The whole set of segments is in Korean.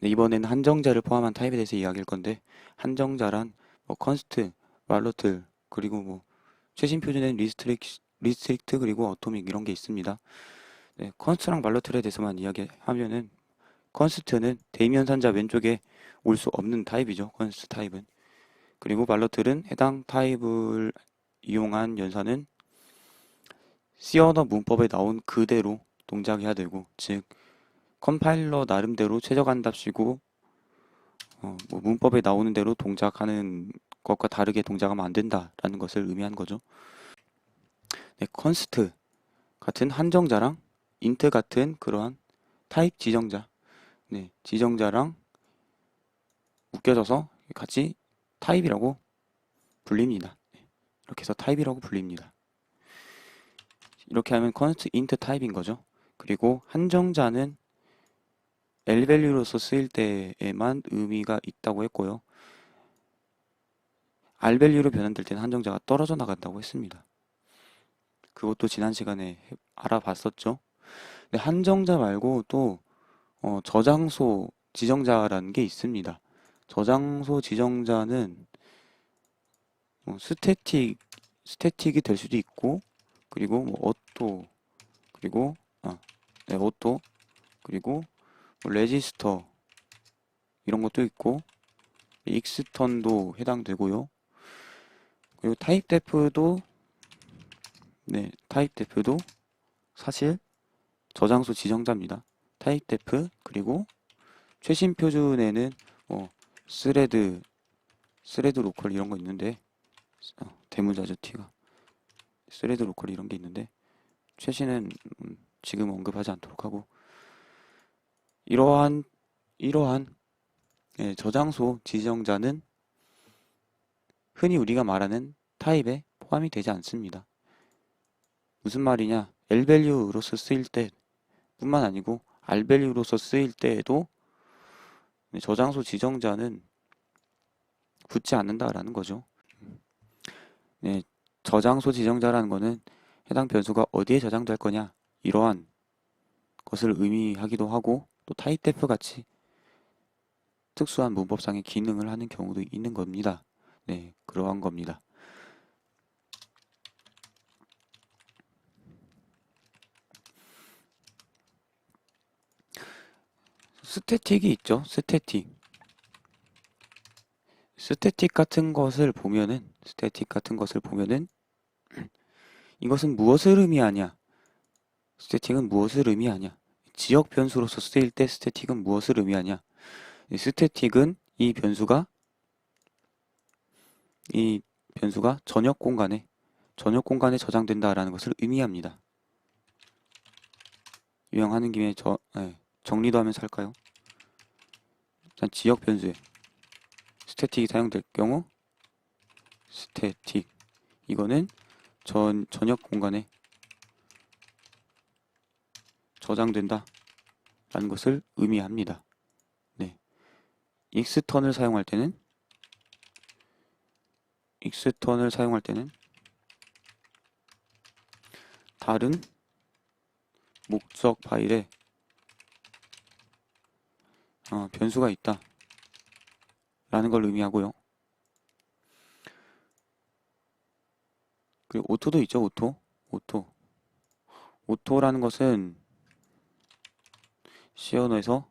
네, 이번에는 한정자를 포함한 타입에 대해서 이야기할 건데 한정자란 뭐 컨스트, 말로틀 그리고 뭐 최신 표준엔 리스트릭, 리스트릭트 그리고 어토믹 이런 게 있습니다. 네, 컨스트랑 말로틀에 대해서만 이야기하면은 컨스트는 대임 연산자 왼쪽에 올 수 없는 타입이죠. 컨스트 타입은. 그리고 말로틀은 해당 타입을 이용한 연산은 언어 문법에 나온 그대로 동작해야 되고 즉 컴파일러 나름대로 최저간답시고 어, 뭐 문법에 나오는 대로 동작하는 것과 다르게 동작하면 안 된다라는 것을 의미한 거죠. 네, 컨스트 같은 한정자랑 인트 같은 그러한 타입 지정자, 네, 지정자랑 묶여져서 같이 타입이라고 불립니다. 네, 이렇게 해서 타입이라고 불립니다. 이렇게 하면 컨스트 인트 타입인 거죠. 그리고 한정자는 L밸류로서 쓰일 때에만 의미가 있다고 했고요. R밸류로 변환될 때는 한정자가 떨어져 나간다고 했습니다. 그것도 지난 시간에 알아봤었죠. 근데 한정자 말고 또 어, 저장소 지정자라는 게 있습니다. 저장소 지정자는 뭐 스태틱 스태틱이 될 수도 있고 그리고 뭐 오토 그리고 아, 네, 오토 그리고 뭐 레지스터 이런 것도 있고 익스턴도 해당되고요. 그리고 타입 데프도 네, 타입 데프도 사실 저장소 지정자입니다. 타입 데프 그리고 최신 표준에는 뭐 스레드 스레드 로컬 이런 거 있는데 어, 대문자죠 T가 스레드 로컬 이런 게 있는데 최신은 음, 지금 언급하지 않도록 하고 이러한 이러한 예, 저장소 지정자는 흔히 우리가 말하는 타입에 포함이 되지 않습니다. 무슨 말이냐? L밸류로서 쓰일 때 뿐만 아니고 R밸류로서 쓰일 때에도 저장소 지정자는 붙지 않는다라는 거죠. 네, 저장소 지정자라는 거는 해당 변수가 어디에 저장될 거냐 이러한 것을 의미하기도 하고 또 타입 대표 같이 특수한 문법상의 기능을 하는 경우도 있는 겁니다. 네, 그러한 겁니다. 스태틱이 있죠. 스태틱. 스태틱 같은 것을 보면은 스태틱 같은 것을 보면은 이것은 무엇을 의미하냐? 스태틱은 무엇을 의미하냐? 지역 변수로서 쓰일 때 스태틱은 무엇을 의미하냐? 스태틱은 이 변수가 이 변수가 전역 공간에 전역 공간에 저장된다라는 것을 의미합니다. 유형하는 김에 저 네, 정리도 하면서 할까요? 일단 지역 변수에 스태틱이 사용될 경우 스태틱 이거는 전 전역 공간에 저장된다 라는 것을 의미합니다. 네. 익스턴을 사용할 때는 익스턴을 사용할 때는 다른 목적 파일에 어, 변수가 있다 라는 걸 의미하고요. 그리고 오토도 있죠, 오토. 오토. 오토라는 것은 C 언어에서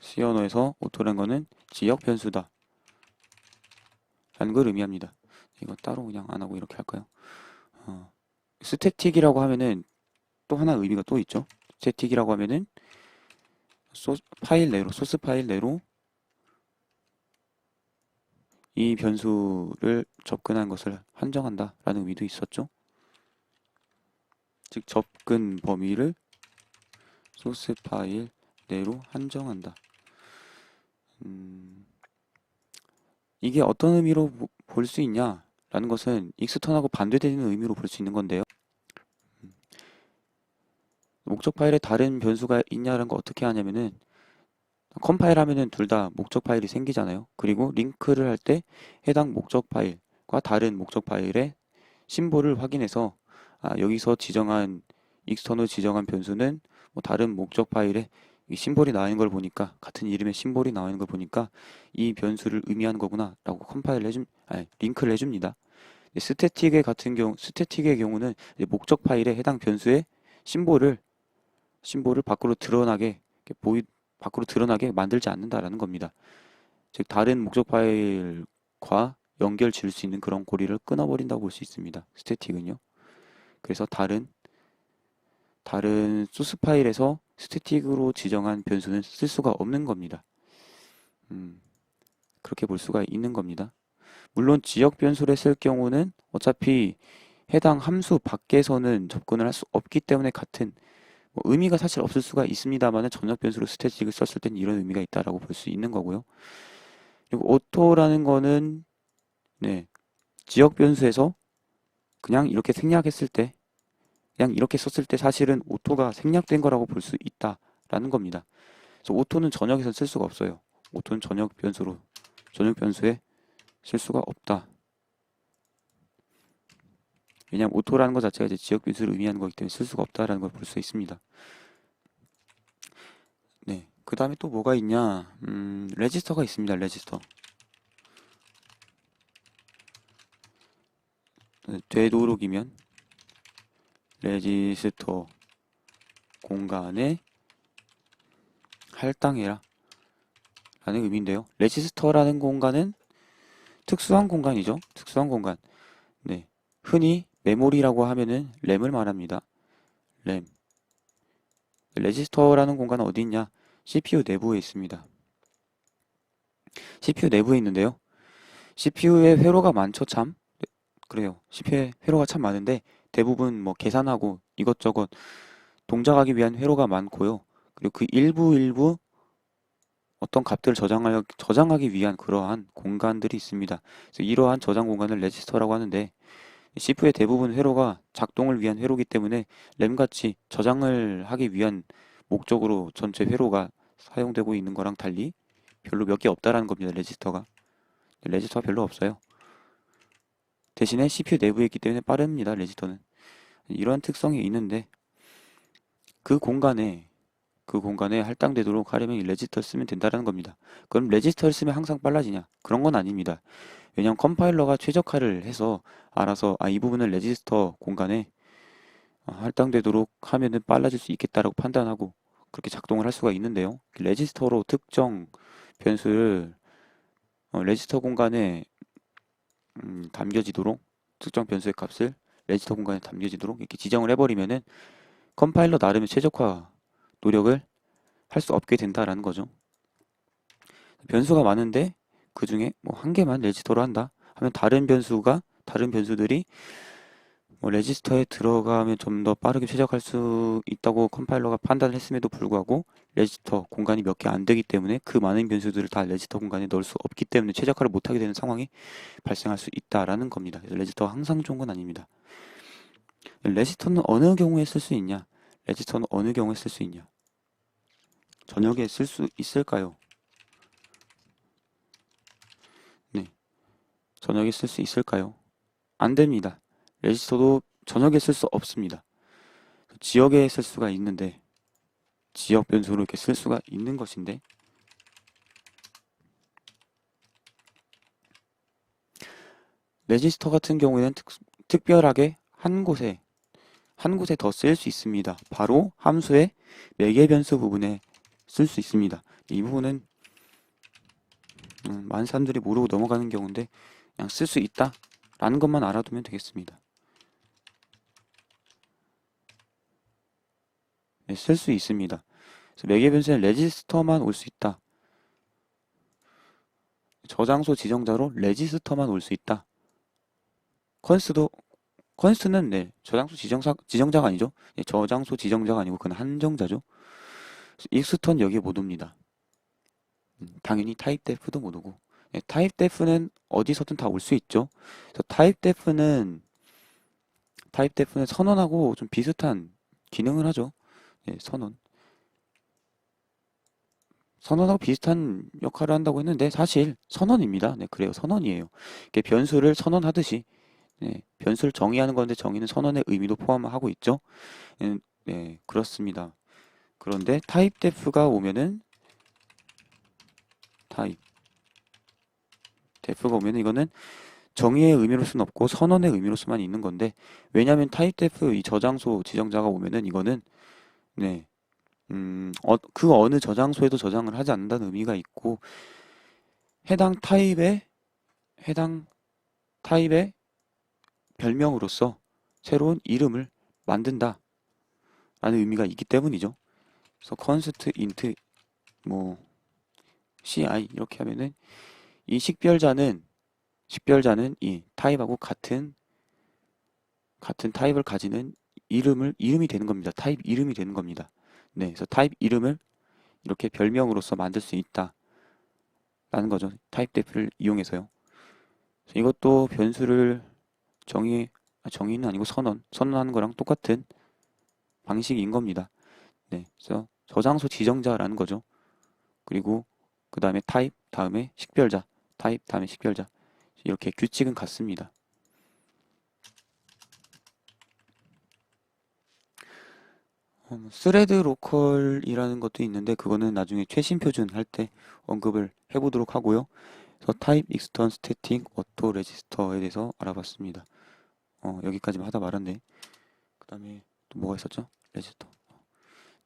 C 언어에서 오토라는 것은 지역 변수다. 라는 걸 의미합니다. 이거 따로 그냥 안 하고 이렇게 할까요? 어, 스태틱이라고 하면은 또 하나 의미가 또 있죠. 스태틱이라고 하면은 소, 파일 내로, 소스 파일 내로 이 변수를 접근한 것을 한정한다 라는 의미도 있었죠. 즉 접근 범위를 소스 파일 내로 한정한다. 음, 이게 어떤 의미로 볼 수 있냐 라는 것은 익스턴하고 반대되는 의미로 볼 수 있는 건데요. 음, 목적 파일에 다른 변수가 있냐라는 거 어떻게 하냐면은 컴파일 하면은 둘 다 목적 파일이 생기잖아요. 그리고 링크를 할 때 해당 목적 파일과 다른 목적 파일의 심볼을 확인해서 아, 여기서 지정한 익스터널 지정한 변수는 뭐 다른 목적 파일에 이 심볼이 나와 있는 걸 보니까 같은 이름의 심볼이 나와 있는 걸 보니까 이 변수를 의미하는 거구나라고 컴파일 해줌 아니 링크를 해줍니다. 네, 스태틱의 같은 경우 스태틱의 경우는 목적 파일에 해당 변수의 심볼을 심볼을 밖으로 드러나게 보이 밖으로 드러나게 만들지 않는다라는 겁니다. 즉 다른 목적 파일과 연결 지을 수 있는 그런 고리를 끊어버린다고 볼 수 있습니다. 스태틱은요. 그래서 다른 다른 소스 파일에서 스태틱으로 지정한 변수는 쓸 수가 없는 겁니다. 음, 그렇게 볼 수가 있는 겁니다. 물론 지역 변수를 쓸 경우는 어차피 해당 함수 밖에서는 접근을 할 수 없기 때문에 같은 뭐 의미가 사실 없을 수가 있습니다만 전역 변수로 스태틱을 썼을 때는 이런 의미가 있다라고 볼 수 있는 거고요. 그리고 오토라는 거는 네, 지역 변수에서 그냥 이렇게 생략했을 때 그냥 이렇게 썼을 때 사실은 오토가 생략된 거라고 볼 수 있다라는 겁니다. 그래서 오토는 전역에서 쓸 수가 없어요. 오토는 전역 변수로 전역 변수에 쓸 수가 없다. 왜냐하면 오토라는 것 자체가 이제 지역 변수를 의미하는 거기 때문에 쓸 수가 없다라는 걸 볼 수 있습니다. 네, 그 다음에 또 뭐가 있냐? 음, 레지스터가 있습니다. 레지스터. 되도록이면 레지스터 공간에 할당해라 라는 의미인데요. 레지스터라는 공간은 특수한 공간이죠. 특수한 공간. 네. 흔히 메모리라고 하면은 램을 말합니다. 램. 레지스터라는 공간은 어디 있냐? CPU 내부에 있습니다. CPU 내부에 있는데요. CPU에 회로가 많죠, 참. 네, 그래요. CPU에 회로가 참 많은데 대부분 뭐 계산하고 이것저것 동작하기 위한 회로가 많고요. 그리고 그 일부 일부 어떤 값들을 저장하, 저장하기 위한 그러한 공간들이 있습니다. 그래서 이러한 저장 공간을 레지스터라고 하는데 CPU의 대부분 회로가 작동을 위한 회로기 때문에 램같이 저장을 하기 위한 목적으로 전체 회로가 사용되고 있는 거랑 달리 별로 몇 개 없다라는 겁니다. 레지스터가. 레지스터가 별로 없어요. 대신에 CPU 내부에 있기 때문에 빠릅니다. 레지스터는. 이러한 특성이 있는데 그 공간에 그 공간에 할당되도록 하려면 이 레지스터를 쓰면 된다는 겁니다. 그럼 레지스터를 쓰면 항상 빨라지냐? 그런 건 아닙니다. 왜냐하면 컴파일러가 최적화를 해서 알아서 아, 이 부분은 레지스터 공간에 어, 할당되도록 하면은 빨라질 수 있겠다라고 판단하고 그렇게 작동을 할 수가 있는데요. 레지스터로 특정 변수를 어, 레지스터 공간에 음, 담겨지도록 특정 변수의 값을 레지스터 공간에 담겨지도록 이렇게 지정을 해버리면은 컴파일러 나름의 최적화 노력을 할 수 없게 된다라는 거죠. 변수가 많은데 그 중에 뭐 한 개만 레지스터로 한다 하면 다른 변수가 다른 변수들이 뭐 레지스터에 들어가면 좀 더 빠르게 최적할 수 있다고 컴파일러가 판단을 했음에도 불구하고 레지스터 공간이 몇 개 안 되기 때문에 그 많은 변수들을 다 레지스터 공간에 넣을 수 없기 때문에 최적화를 못하게 되는 상황이 발생할 수 있다라는 겁니다. 레지스터가 항상 좋은 건 아닙니다. 레지스터는 어느 경우에 쓸 수 있냐? 레지스터는 어느 경우에 쓸 수 있냐? 저녁에 쓸 수 있을까요? 네. 저녁에 쓸 수 있을까요? 안 됩니다. 레지스터도 저녁에 쓸 수 없습니다. 지역에 쓸 수가 있는데 지역 변수로 이렇게 쓸 수가 있는 것인데 레지스터 같은 경우에는 특, 특별하게 한 곳에 한 곳에 더 쓸 수 있습니다. 바로 함수의 매개 변수 부분에 쓸 수 있습니다. 이 부분은 음, 많은 사람들이 모르고 넘어가는 경우인데 그냥 쓸 수 있다 라는 것만 알아두면 되겠습니다. 네, 쓸수 있습니다. 매개 변수는 레지스터만 올 수 있다. 저장소 지정자로 레지스터만 올 수 있다. 컨스도 컨스트는 네, 저장소 지정사, 지정자가 아니죠. 네, 저장소 지정자가 아니고 그건 한정자죠. 익스턴 여기에 못 옵니다. 음, 당연히 타입 데프도 못 오고 네, 타입 데프는 어디서든 다 올 수 있죠. 타입 데프는 타입 데프는 선언하고 좀 비슷한 기능을 하죠. 네, 선언. 선언하고 비슷한 역할을 한다고 했는데 사실 선언입니다. 네, 그래요. 선언이에요. 변수를 선언하듯이 네, 변수를 정의하는 건데 정의는 선언의 의미도 포함하고 있죠. 음, 네, 그렇습니다. 그런데 타입 def가 오면은 타입 def가 오면은 이거는 정의의 의미로서는 없고 선언의 의미로서만 있는 건데 왜냐하면 타입 def 이 저장소 지정자가 오면은 이거는 네, 음, 어, 그 어느 저장소에도 저장을 하지 않는다는 의미가 있고 해당 타입의 해당 타입의 별명으로서 새로운 이름을 만든다 라는 의미가 있기 때문이죠. 그래서 const int 뭐 ci 이렇게 하면은 이 식별자는 식별자는 이 타입하고 같은 같은 타입을 가지는 이름을 이름이 되는 겁니다. 타입 이름이 되는 겁니다. 네, 그래서 타입 이름을 이렇게 별명으로서 만들 수 있다. 라는 거죠. 타입 def를 이용해서요. 이것도 변수를 정의, 아, 정의는 아니고 선언, 선언하는 거랑 똑같은 방식인 겁니다. 네, 그래서 저장소 지정자라는 거죠. 그리고 그 다음에 타입, 다음에 식별자, 타입, 다음에 식별자. 이렇게 규칙은 같습니다. 어, 뭐 스레드 로컬이라는 것도 있는데 그거는 나중에 최신 표준 할 때 언급을 해보도록 하고요. 그래서 타입 익스턴 스태틱 오토 레지스터에 대해서 알아봤습니다. 어, 여기까지만 하다 말았네. 그 다음에 또 뭐가 있었죠? 레지스터.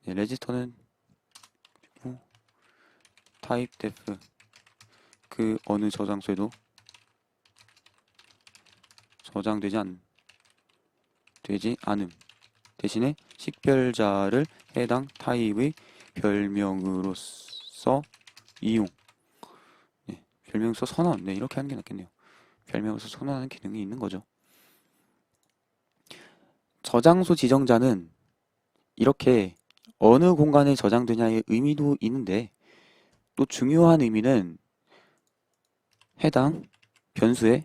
네, 레지스터는 타입 데프 그 어느 저장소에도 저장되지 않 되지 않음 대신에 식별자를 해당 타입의 별명으로서 이용 네, 별명으로서 선언 네, 이렇게 하는 게 낫겠네요 별명으로서 선언하는 기능이 있는 거죠 저장소 지정자는 이렇게 어느 공간에 저장되냐의 의미도 있는데 또 중요한 의미는 해당 변수의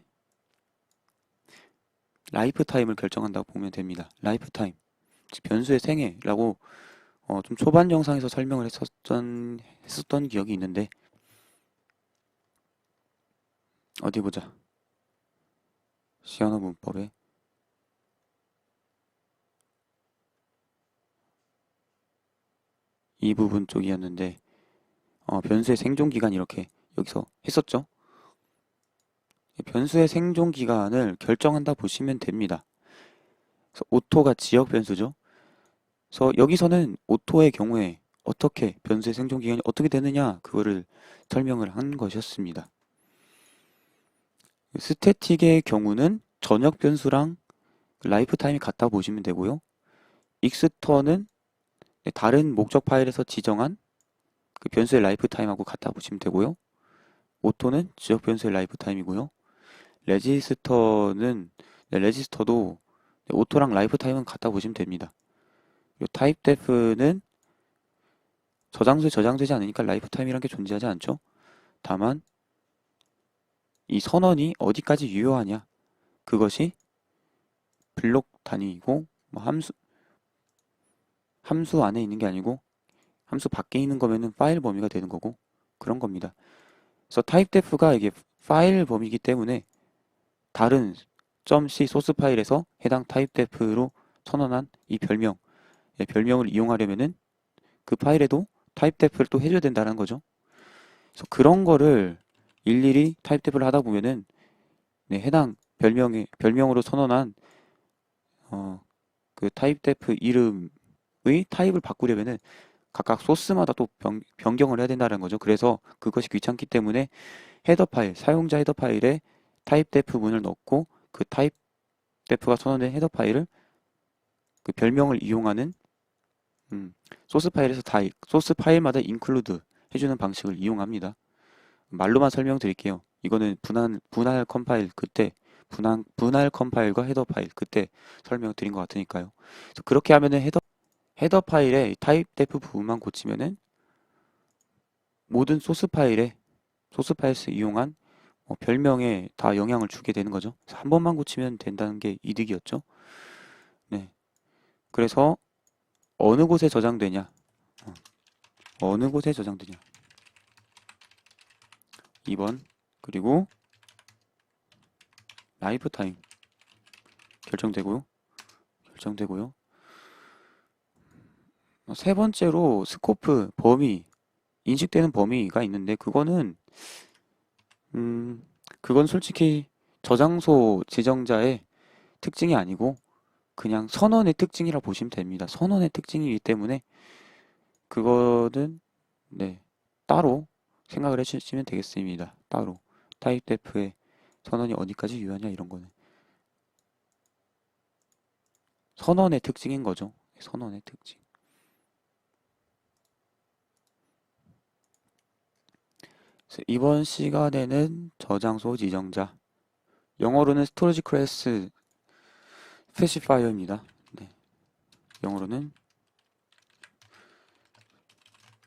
라이프 타임을 결정한다고 보면 됩니다. 라이프 타임. 즉 변수의 생애라고 어, 좀 초반 영상에서 설명을 했었던 했었던 기억이 있는데 어디 보자. 시언어 문법에 이 부분 쪽이었는데 어, 변수의 생존 기간 이렇게 여기서 했었죠. 변수의 생존 기간을 결정한다 보시면 됩니다. 오토가 지역 변수죠. 그래서 여기서는 오토의 경우에 어떻게 변수의 생존 기간이 어떻게 되느냐 그거를 설명을 한 것이었습니다. 스태틱의 경우는 전역 변수랑 라이프 타임이 같다 보시면 되고요. 익스터는 다른 목적 파일에서 지정한 그 변수의 라이프 타임하고 같다 보시면 되고요. 오토는 지역 변수의 라이프 타임이고요. 레지스터는 네, 레지스터도 오토랑 라이프 타임은 같다 보시면 됩니다. 그리고 타입 def는 저장소에 저장되지 않으니까 라이프 타임이란 게 존재하지 않죠. 다만 이 선언이 어디까지 유효하냐 그것이 블록 단위이고 뭐 함수 함수 안에 있는 게 아니고 함수 밖에 있는 거면은 파일 범위가 되는 거고 그런 겁니다. 그래서 타입 def가 이게 파일 범위이기 때문에 다른 .c 소스 파일에서 해당 타입 def로 선언한 이 별명 예, 별명을 이용하려면은 그 파일에도 타입 def를 또 해줘야 된다는 거죠. 그래서 그런 거를 일일이 타입 def를 하다 보면은 네, 해당 별명의 별명으로 선언한 어, 그 타입 def 이름의 타입을 바꾸려면은 각각 소스마다 또 변, 변경을 해야 된다는 거죠. 그래서 그것이 귀찮기 때문에 헤더 파일, 사용자 헤더 파일에 타입 def 문을 넣고 그 타입 def가 선언된 헤더 파일을 그 별명을 이용하는 음, 소스 파일에서 다 소스 파일마다 include 해주는 방식을 이용합니다. 말로만 설명드릴게요. 이거는 분할 분할 컴파일 그때 분할 분할 컴파일과 헤더 파일 그때 설명드린 것 같으니까요. 그래서 그렇게 하면은 헤더 헤더 파일에 타입 def 부분만 고치면은 모든 소스 파일에 소스 파일스 이용한 어, 별명에 다 영향을 주게 되는 거죠. 한 번만 고치면 된다는 게 이득이었죠. 네. 그래서 어느 곳에 저장되냐? 어, 느 곳에 저장되냐? 2번 그리고 라이프 타임 결정되고요. 결정되고요. 어, 세 번째로 스코프, 범위, 인식되는 범위가 있는데 그거는 음, 그건 솔직히 저장소 지정자의 특징이 아니고 그냥 선언의 특징이라 보시면 됩니다. 선언의 특징이기 때문에 그거는 네, 따로 생각을 해주시면 되겠습니다. 따로 타입 데프의 선언이 어디까지 유효하냐 이런 거는 선언의 특징인 거죠. 선언의 특징. 이번 시간에는 저장소 지정자 영어로는 스토리지 클래스 스페시파이어입니다. 네. 영어로는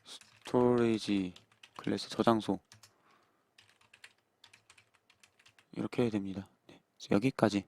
스토리지 클래스 저장소 이렇게 됩니다. 네. 여기까지